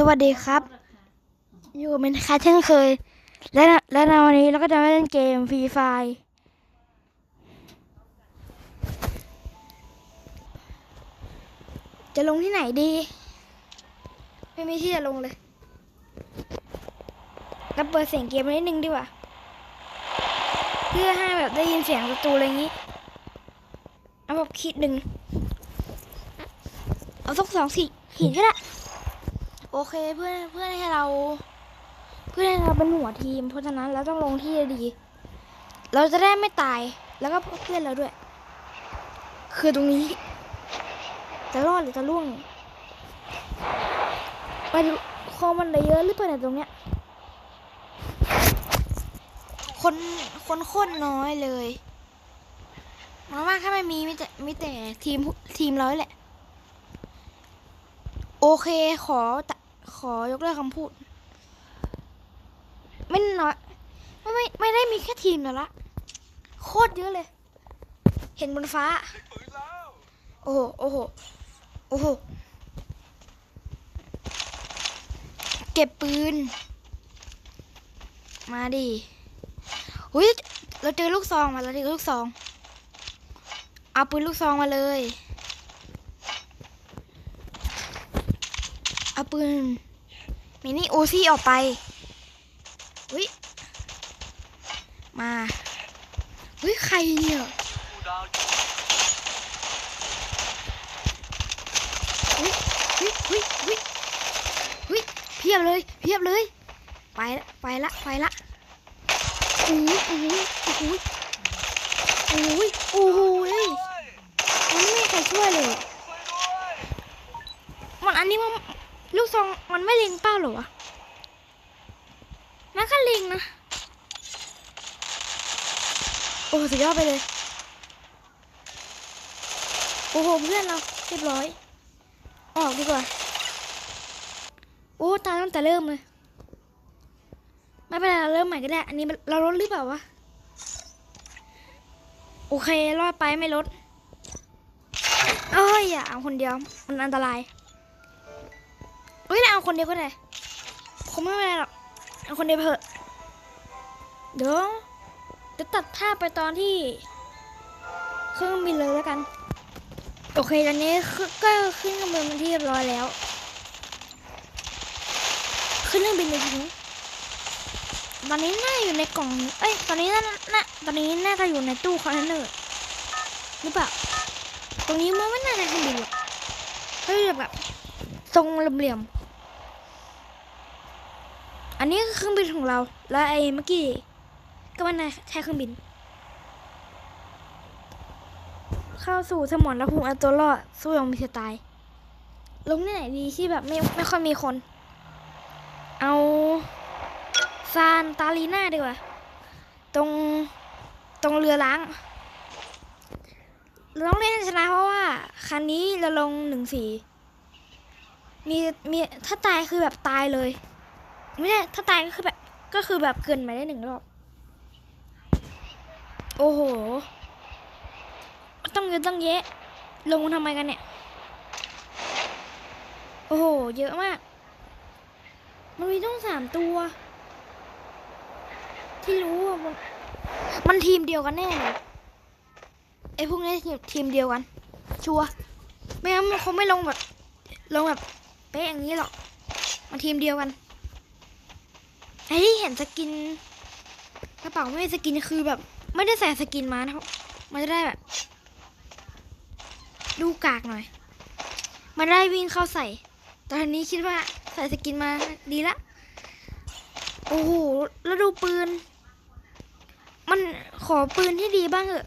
สวัสดีครับ อยู่กับเมนคาเช่นเคย และและในวันนี้เราก็จะมาเล่นเกมฟรีไฟจะลงที่ไหนดี ไม่มีที่จะลงเลยเราเปิดเสียงเกมนิดนึงดีกว่า เพื่อให้แบบได้ยินเสียงศัตรูอะไรอย่างนี้ เอาแบบขีดหนึ่ง เอาสักสองสี่ขีดก็ได้ โอเคเพื่อนเพื่อนให้เรา เพื่อนให้เราเป็นหัวทีม เพราะฉะนั้นเราต้องลงที่ดี เราจะได้ไม่ตายแล้วก็เพื่อนเราด้วย คือตรงนี้ จะรอดหรือจะล่วงไปดูคอมันได้เยอะหรือเปล่าเนี่ยตรงเนี้ยคนคนโคตรน้อยเลยมาว่าถ้าไม่มีมีแต่มีแต่ทีมทีมเราแหละ โอเคขอ ขอยกเลิกคำพูด ไม่น้อยไม่ไม่ไม่ได้มีแค่ทีมแล้วละ โคตรเยอะเลย เห็นบนฟ้า โอ้โห โอ้โห โอ้โห เก็บปืน มาดิหุยเราเจอลูกซองมา เราเจอลูกซอง เอาปืนลูกซองมาเลย เอา ปืนมินิโอซี่ออกไปอุ้ยมาอุ้ยใครเนี่ยอุ้ยอุ้ยอุ้ยอุ้ยอุ้ยเพียบเลยเพียบเลย ไปไปละไปละโอ้ยโอ้ยโอ้ยโอ้ยโอ้ยไม่มีใครช่วยเลย มันอันนี้มันลูกซองมันไม่เล็งเป้าเหรอวะมันก็เล็งนะ โอ้สุดไปเลย โอ้โหเพื่อนเราเรียบร้อย ออกดีกว่า โอ้ตายตั้งแต่เริ่มเลย ไม่เป็นไรเราเริ่มใหม่ก็ได้ อันนี้เราลดหรือเปล่าวะ โอเครอดไปไม่ลดเอ้ยอย่าเอาคนเดียว มันอันตรายเฮ้ยเอาคนเดียวก็ได้คงไม่เป็นไรหรอกเอาคนเดียวเถอะเดี๋ยว จะตัดภาพไปตอนที่ เครื่องบินเลยแล้วกัน โอเคตอนนี้คือก็ขึ้นเครื่องบินเป็นที่เรียบร้อยแล้ว ขึ้นเครื่องบินเลยทีนี้ตอนนี้น่าอยู่ในกล่อง เอ้ย ตอนนี้น่าน่าตอนนี้น่าจะอยู่ในตู้คอนเทนเนอร์หรือเปล่า ตรงนี้มันไม่น่าจะเครื่องบินหรอกเฮ้ยแบบทรงเหลี่ยมอันนี้คือเครื่องบินของเรา แล้วไอ้เมื่อกี้ ก็มันใช้เครื่องบิน เข้าสู่สมรภูมิเอาตัวรอดสู้อยังมีสไตล์ลงที่ไหนดีที่แบบไม่ไม่ค่อยมีคน เอาซานตาลีน่าดีกว่า ตรงตรงเรือล้างเราต้องเล่นชนะเพราะว่า คันนี้เราลงหนึ่งสี่มีมีถ้าตายคือแบบตายเลย ไม่ใช่ถ้าตายก็คือแบบก็คือแบบเกินมาได้หนึ่งรอบ โอ้โห ต้องเยอะต้องเยอะ ลงทำไมกันเนี่ย โอ้โห เยอะมาก มันมีต้องสามตัว ที่รู้ว่ามันมันทีมเดียวกันแน่เลยไอ้พวกนี้ทีมทีมเดียวกัน ชัวร์ไม่งั้นมันคงไม่ลงแบบ ลงแบบเป๊ะอย่างนี้หรอกมาทีมเดียวกันไอ้ที่เห็นสกิน ระเป๋าไม่สกินคือแบบ ไม่ได้ใส่สกินมานะมันจะได้แบบ ดูกากหน่อย มันได้วิ่งเข้าใส่ ตอนนี้คิดว่าใส่สกินมาดีละ โอ้โห แล้วดูปืน มันขอปืนที่ดีบ้างเถอะ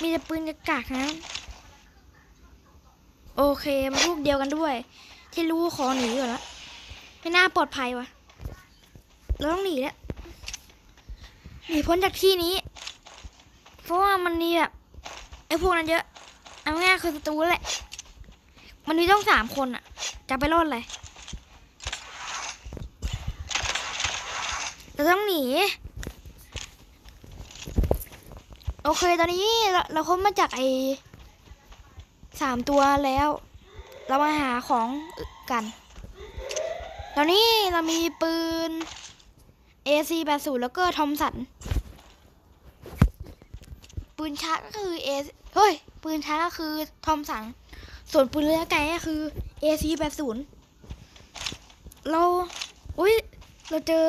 มีแต่ปืนกากนะ โอเคมันลูกเดียวกันด้วย ที่รู้ขอหนีก่อนละไม่น่าปลอดภัยวะเราต้องหนีแล้ว หนีพ้นจากที่นี้ เพราะว่ามันมีแบบไอ้พวกนั้นเยอะเอาง่ายคือศัตรูแหละ มันมีต้องสามคนอะจะไปรอดเลยเราต้องหนี โอเคตอนนี้เราเราค้นมาจากไอ้สามตัวแล้ว เรามาหาของกัน ตอนนี้เรามีปืน AC 80แล้วก็ทอมสัน ปืนชาร์จก็คือ A เฮ้ย ปืนชาร์จก็คือทอมสัน ส่วนปืนระยะไกลก็คือ AC 80เราอุ้ยเราเจอ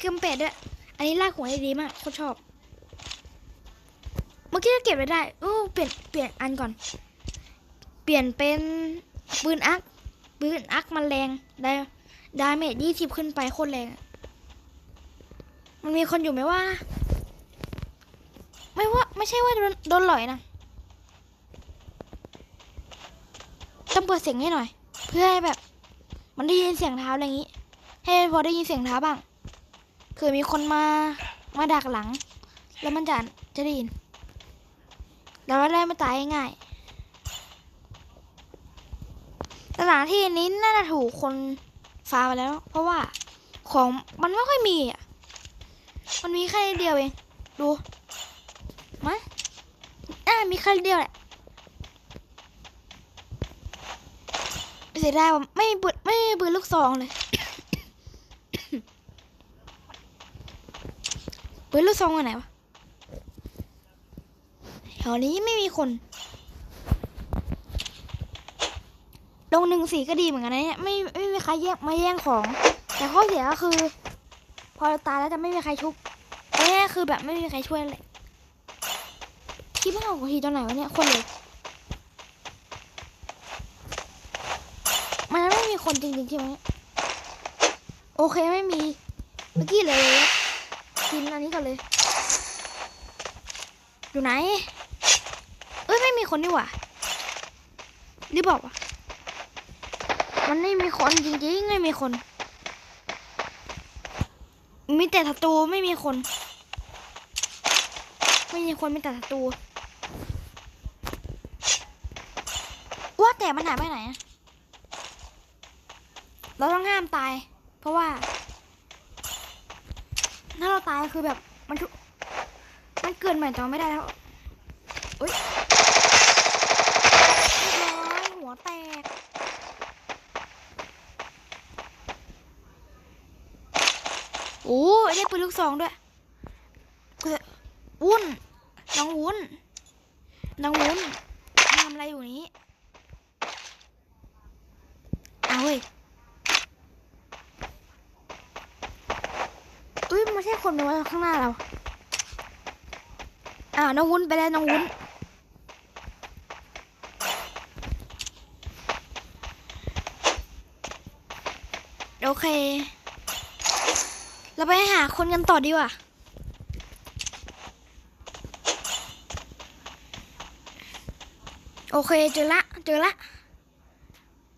XM8 ด้วย อันนี้ลากหัวได้ดีมากโคตรชอบ เมื่อกี้เราเก็บไว้ได้โอ้เปลี่ยนเปลี่ยนอันก่อน เปลี่ยนเป็นปืนอักปืนอักมันแรงได้ดาเมจยี่สิบขึ้นไปโคตรแรง มันมีคนอยู่ไหมว่า ไม่ว่าไม่ใช่ว่าโดนหลอยนะต้องเปิดเสียงให้หน่อย เพื่อให้แบบ มันได้ยินเสียงเท้าอะไรอย่างนี้ ให้พอได้ยินเสียงเท้าบ้างเผื่อมีคนมามาดักหลัง แล้วมันจะจะได้ยินแล้วก็ได้ไม่ตายง่ายสถานที่นี้น่าจะถูกคนฟามไปแล้ว เพราะว่าของมันไม่ค่อยมีอะ มันมีแค่เดียวเอง ดูมาอ่ามีแค่เดียวแหละเสียดายว่าไม่มีปืนไม่มีปืนลูกซองเลยปืนลูกซองอันไหนวะแถวนี้ไม่มีคนลงหนึ่งสี่ก็ดีเหมือนกันนะเนี่ยไม่ไม่มีใครแย่งมาแย่งของ แต่ข้อเสียก็คือ พอเราตายแล้วจะไม่มีใครชุบไอ้เนี่คือแบบไม่มีใครช่วยเลยคิดไม่ออกทีตอนไหนวะเนี่ยคนเลยมันไม่มีคนจริงๆใช่ไหมโอเคไม่มีเมื่อกี้เลยกินอันนี้ก่อนเลย อยู่ไหน เอ้ยไม่มีคนนี่หว่าหรือบอกว่ามันไม่มีคนจริงๆไม่มีคน มีแต่ศัตรูไม่มีคน ไม่มีคนมีแต่ศัตรูว่าแต่มันหายไปไหนเราต้องห้ามตาย เพราะว่า ถ้าเราตายคือแบบมันทุมันเกินใหม่ต่อไม่ได้แล้วอุ้ยเรียบร้อยหัวแตก อ้ยได้ปืนลูกซองด้วยวุ้นน้องวุ้นน้องวุ้นทำอะไรอยู่นี้เอาเว้ยอุ้ยไม่ใช่คนเป็นว่าข้างหน้าเราอ้าวน้องวุ้นไปแล้วน้องวุ้นโอเค เราไปหาคนกันต่อดีกว่า โอเคเจอละ เจอละ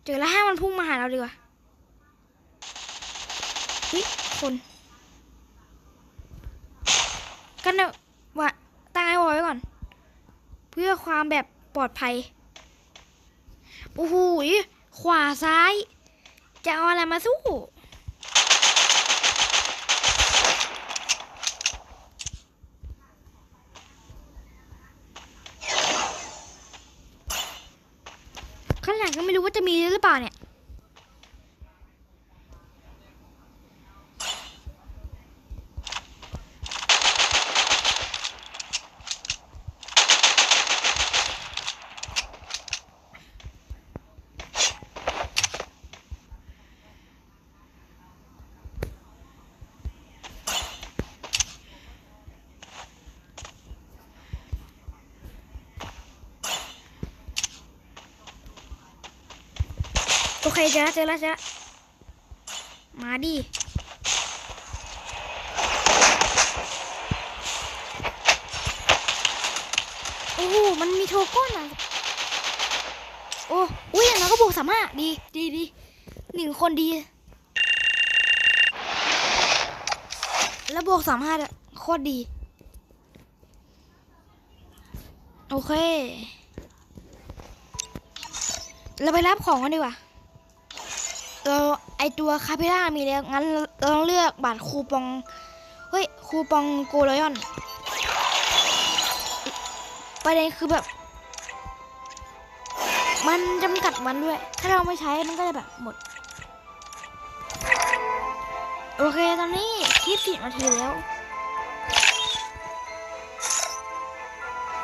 เจอละให้มันพุ่งมาหาเราดีกว่าฮ้ยคนกันนะว่าตั้งไอ้วอไว้ก่อน เพื่อความแบบปลอดภัย โอ้โหขวาซ้าย จะเอาอะไรมาสู้ ข้างหลังก็ไม่รู้ว่าจะมีหรือเปล่าเนี่ย โอเคเจอแล้วเจอแล้วเจอแล้วมาดิโอ้โหมันมีโทก้อนอะโอ้อุ้ยอย่างน้อยก็บวกสามห้าดีดีดีหนึ่งคนดี แล้วบวกสามห้าด้วยโคตรดี โอเค เราไปรับของกันดีกว่า เราไอตัวคาพิล่ามีแล้ว งั้นเราต้องเลือกบัตรคูปอง เฮ้ย คูปองโกลยอน ประเด็นคือแบบ มันจำกัดวันด้วย ถ้าเราไม่ใช้มันก็จะแบบหมด โอเค ตอนนี้ยี่สิบนาทีแล้ว